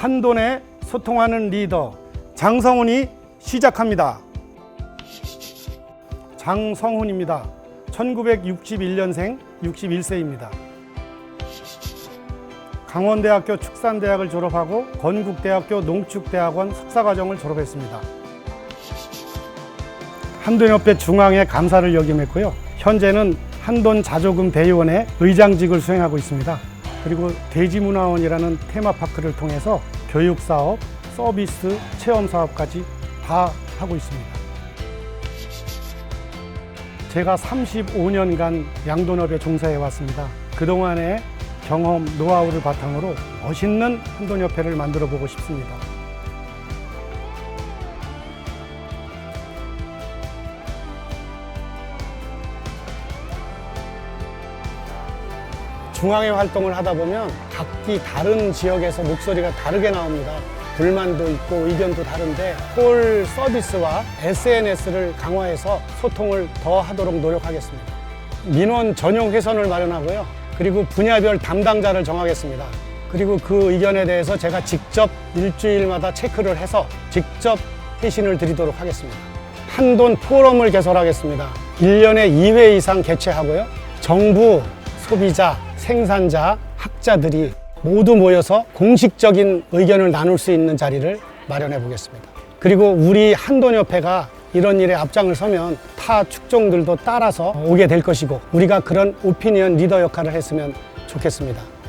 한돈의 소통하는 리더 장성훈이 시작합니다. 장성훈입니다. 1961년생 61세입니다. 강원대학교 축산대학을 졸업하고 건국대학교 농축대학원 석사과정을 졸업했습니다. 한돈협회 중앙회 감사를 역임했고요. 현재는 한돈 자조금 대의원의 의장직을 수행하고 있습니다. 그리고 돼지문화원이라는 테마파크를 통해서 교육사업, 서비스, 체험사업까지 다 하고 있습니다. 제가 35년간 양돈업에 종사해 왔습니다. 그동안의 경험, 노하우를 바탕으로 멋있는 한돈협회를 만들어 보고 싶습니다. 중앙회 활동을 하다 보면 각기 다른 지역에서 목소리가 다르게 나옵니다. 불만도 있고 의견도 다른데 콜 서비스와 SNS를 강화해서 소통을 더 하도록 노력하겠습니다. 민원 전용 회선을 마련하고요. 그리고 분야별 담당자를 정하겠습니다. 그리고 그 의견에 대해서 제가 직접 일주일마다 체크를 해서 직접 회신을 드리도록 하겠습니다. 한돈 포럼을 개설하겠습니다. 1년에 2회 이상 개최하고요. 정부, 소비자, 생산자, 학자들이 모두 모여서 공식적인 의견을 나눌 수 있는 자리를 마련해 보겠습니다. 그리고 우리 한돈협회가 이런 일에 앞장을 서면 타 축종들도 따라서 오게 될 것이고 우리가 그런 오피니언 리더 역할을 했으면 좋겠습니다.